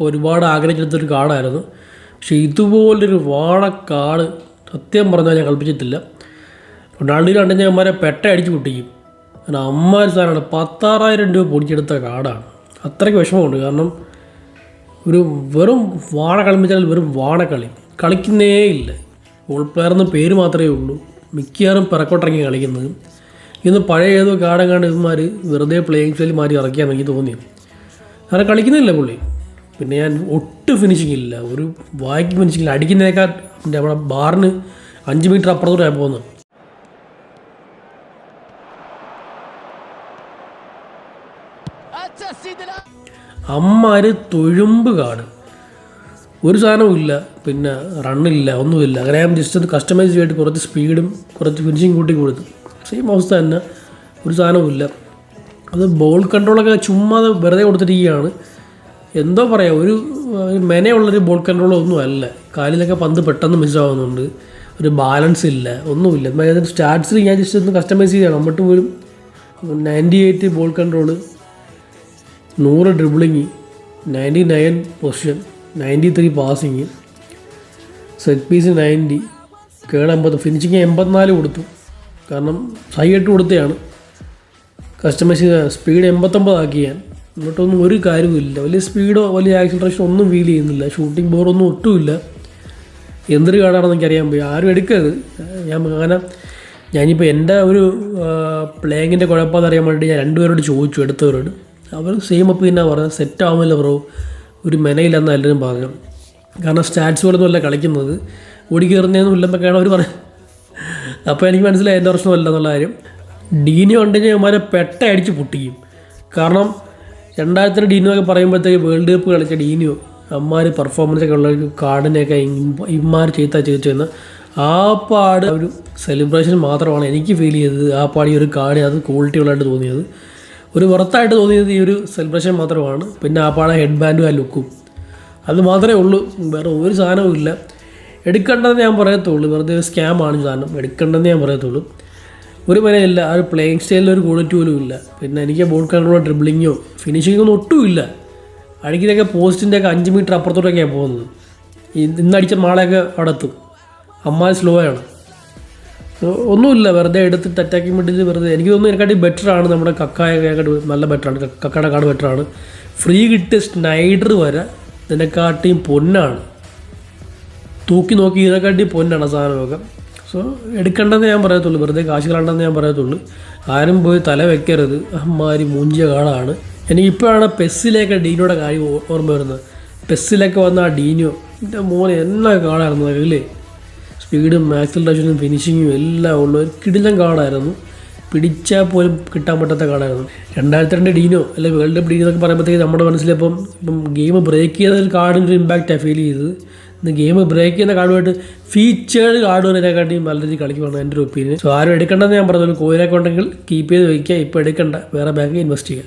അപ്പോൾ ഒരുപാട് ആഗ്രഹിച്ചെടുത്തൊരു കാടായിരുന്നു. പക്ഷേ ഇതുപോലൊരു വാഴക്കാട് സത്യം പറഞ്ഞാൽ ഞാൻ കളിപ്പിച്ചിട്ടില്ല റൊണാൾഡോ ഞാൻ അമ്മമാരെ പെട്ട അടിച്ച് പൊട്ടിക്കും. കാരണം അമ്മമാർ സാധനമാണ് പത്താറായിരം രൂപ പൊടിച്ചെടുത്ത കാടാണ്. അത്രയ്ക്ക് വിഷമമുണ്ട്. കാരണം ഒരു വെറും വാഴ കളിപ്പിച്ചാൽ വെറും വാഴക്കളി കളിക്കുന്നേ ഇല്ല. ഓൾ പ്ലെയർ എന്ന പേര് മാത്രമേ ഉള്ളൂ. മിക്കവാറും പിറക്കോട്ടിറങ്ങി കളിക്കുന്നത്. ഇന്ന് പഴയ ഏതോ കാടങ്ങാണ്ട് ഇവന്മാർ വെറുതെ പ്ലേയിങ് സ്റ്റൈൽ മാറി ഇറക്കിയാണെന്ന് എനിക്ക് തോന്നി കാരണം കളിക്കുന്നില്ല പുള്ളി. പിന്നെ ഞാൻ ഒട്ടും ഫിനിഷിംഗ് ഇല്ല. ഒരു വായ്ക്ക് ഫിനിഷിംഗ് ഇല്ല. അടിക്കുന്നതിനേക്കാൾ നമ്മുടെ ബാറിന് അഞ്ച് മീറ്റർ അപ്പുറത്തോട്ടാണ് പോകുന്നത് അമ്മാര് തൊഴുമ്പ് കാട് ഒരു സാധനവും ഇല്ല. പിന്നെ റണ്ണില്ല ഒന്നുമില്ല. അങ്ങനെ ഞാൻ ജസ്റ്റ് ഒന്ന് കസ്റ്റമൈസ് ചെയ്തിട്ട് കുറച്ച് സ്പീഡും കുറച്ച് ഫിനിഷിങ് കൂട്ടി കൊടുത്തു. സെയിം അവസ്ഥ തന്നെ. ഒരു സാധനവും ഇല്ല. അത് ബോൾ കൺട്രോളൊക്കെ ചുമ്മാ വെറുതെ കൊടുത്തിരിക്കുകയാണ്. എന്തോ പറയാം ഒരു മെനയുള്ളൊരു ബോൾ കൺട്രോൾ ഒന്നും അല്ല. കാലിലൊക്കെ പന്ത് പെട്ടെന്ന് മിസ്സാവുന്നുണ്ട് ഒരു ബാലൻസ് ഇല്ല. ഒന്നുമില്ല. അതിന്റെ സ്റ്റാറ്റ്സിൽ ഞാൻ ജസ്റ്റ് ഒന്ന് കസ്റ്റമൈസ് ചെയ്യണം എന്നിട്ട് പോലും നയന്റി എയ്റ്റ് ബോൾ കൺട്രോൾ നൂറ് dribbling ninety nine position ninety three passing set piece ninety കേട് എൺപത് ഫിനിഷിങ് എൺപത്തിനാല് കൊടുത്തു. കാരണം സൈ എട്ട് കൊടുത്തതാണ്. കസ്റ്റമൈസ് സ്പീഡ് എൺപത്തൊമ്പതാക്കി ഞാൻ എന്നിട്ടൊന്നും ഒരു കാര്യവുമില്ല. വലിയ സ്പീഡോ വലിയ ആക്സിലറേഷൻ ഒന്നും ഫീൽ ചെയ്യുന്നില്ല. ഷൂട്ടിംഗ് ബോറൊന്നും ഒട്ടുമില്ല. എന്തൊരു കാടാണെന്ന് എനിക്ക് അറിയാൻ പോയി ആരും എടുക്കരുത്. ഞാൻ അങ്ങനെ ഞാനിപ്പോൾ എന്റെ ഒരു പ്ലേയിങ്ങിന്റെ കുഴപ്പമെന്ന് അറിയാൻ വേണ്ടി ഞാൻ രണ്ടുപേരോട് ചോദിച്ചു എടുത്തവരോട്. അവർ സെയിം അപ്പ് തന്നെ പറഞ്ഞത് സെറ്റ് ആവുന്നില്ല ബ്രോ ഒരു മെനയില്ലെന്ന് എല്ലാവരും പറഞ്ഞു കാരണം സ്റ്റാറ്റ്സ് പോലൊന്നും അല്ല കളിക്കുന്നത്. ഓടി കയറുന്നതെന്ന് ഇല്ലെന്നൊക്കെയാണ് അവർ പറയുന്നത് അപ്പോൾ എനിക്ക് മനസ്സിലായി എന്റെ പ്രശ്നമല്ല എന്നുള്ള കാര്യം. ഡീനിയോ ഉണ്ടെങ്കിൽ അവന്മാരെ പെട്ട അടിച്ച് പൊട്ടിക്കും. കാരണം രണ്ടായിരത്തിന് ഡീനിയോ ഒക്കെ പറയുമ്പോഴത്തേക്ക് വേൾഡ് കപ്പ് കളിച്ച ഡീനിയോ അമ്മാർ പെർഫോമൻസ് ഒക്കെ ഉള്ള ഒരു കാർഡിനെയൊക്കെ ഇമ്മാർ ചെയ്ത ചെയ്തെന്ന് ആ പാട് ഒരു സെലിബ്രേഷൻ മാത്രമാണ് എനിക്ക് ഫീൽ ചെയ്തത്. ആ പാട് ഈ ഒരു കാർഡ് അത് ക്വാളിറ്റി ഉള്ളതായിട്ട് തോന്നിയത്. ഒരു വർത്തായിട്ട് തോന്നിയത് ഈ ഒരു സെലിബ്രേഷൻ മാത്രമാണ്. പിന്നെ ആ പാടെ ഹെഡ് ബാൻഡും ആ ലുക്കും അത് മാത്രമേ ഉള്ളൂ. വേറെ ഒരു സാധനവും ഇല്ല. എടുക്കേണ്ടതെന്ന് ഞാൻ പറയത്തുള്ളൂ. വെറുതെ സ്കാമാണ് സാധനം. എടുക്കേണ്ടതെന്ന് ഞാൻ പറയത്തുള്ളൂ. ഒരു വരെയല്ല ആ ഒരു പ്ലേയിങ് സ്റ്റൈലിൽ ഒരു ക്വാളിറ്റി പോലും ഇല്ല. പിന്നെ എനിക്ക് ബോൾ കൺട്രോളോ ഡ്രിബ്ലിങ്ങോ ഫിനിഷിങ്ങോ ഒന്നും ഒട്ടുമില്ല അടിക്കുന്നതൊക്കെ പോസ്റ്റിന്റെ ഒക്കെ അഞ്ച് മീറ്റർ അപ്പുറത്തോട്ടൊക്കെയാണ് പോകുന്നത്. ഇന്നടിച്ച മാളയൊക്കെ അവിടെ എത്തും അമ്മാ സ്ലോ ആണ് ഒന്നുമില്ല വെറുതെ എടുത്തിട്ട് അറ്റാക്കിംഗ് വേണ്ടിയിട്ട് വെറുതെ. എനിക്ക് തോന്നുന്നു ഇതിനെക്കാട്ടി ബെറ്റർ ആണ് നമ്മുടെ കക്കായൊക്കെ നല്ല ബെറ്ററാണ് കക്കയുടെ കാട് ബെറ്ററാണ് ഫ്രീ കിട്ടിയ സ്നൈഡർ വരെ ഇതിനെക്കാട്ടിയും പൊന്നാണ്. തൂക്കി നോക്കി ഇതിനെക്കാട്ടി പൊന്നാണ് സാധനമൊക്കെ. സോ എടുക്കേണ്ടതെന്ന് ഞാൻ പറയത്തുള്ളൂ. വെറുതെ കാശ് കളണ്ടെന്ന് ഞാൻ പറയത്തുള്ളൂ. ആരും പോയി തല വെക്കരുത്. അമ്മാരി മൂഞ്ച കാളാണ് എനിക്കിപ്പോഴാണ് പെസ്സിലേക്ക് ഡീനോയുടെ കാര്യം ഓർമ്മ വരുന്നത്. പെസ്സിലൊക്കെ വന്ന ആ ഡീനോ എന്റെ മോനെ എന്നാ കാളായിരുന്നു അല്ലേ? സ്പീഡും ആക്സിലറേഷനും ഫിനിഷിങ്ങും എല്ലാം ഉള്ള. ഒരു കിടിലം കാർഡായിരുന്നു പിടിച്ചാൽ പോലും കിട്ടാൻ പറ്റാത്ത കാർഡായിരുന്നു രണ്ടായിരത്തി രണ്ട് ഡീനോ അല്ലെങ്കിൽ വേൾഡ് കപ്പ് ഡീനോ എന്നൊക്കെ പറയുമ്പോഴത്തേക്ക് നമ്മുടെ മനസ്സിലിപ്പം ഇപ്പം ഗെയിം ബ്രേക്ക് ചെയ്ത കാർഡിന്റെ ഒരു ഇമ്പാക്റ്റാണ് ഫീൽ ചെയ്തത്. ഇന്ന് ഗെയിം ബ്രേക്ക് ചെയ്യുന്ന കാർഡുമായിട്ട് ഫീച്ചേർഡ് കാർഡ് വരുന്നതിനെക്കാട്ടിയും നല്ല രീതിയിൽ കളിക്കുവാണ് എന്റെ ഒരു ഒപ്പീനിയൻ സോ ആരും എടുക്കേണ്ടതെന്ന് ഞാൻ പറഞ്ഞു കോയിലൊക്കെ ഉണ്ടെങ്കിൽ കീപ്പ് ചെയ്ത് വയ്ക്കുക. ഇപ്പോൾ എടുക്കേണ്ട. വേറെ ബാങ്കിൽ ഇൻവെസ്റ്റ് ചെയ്യുക.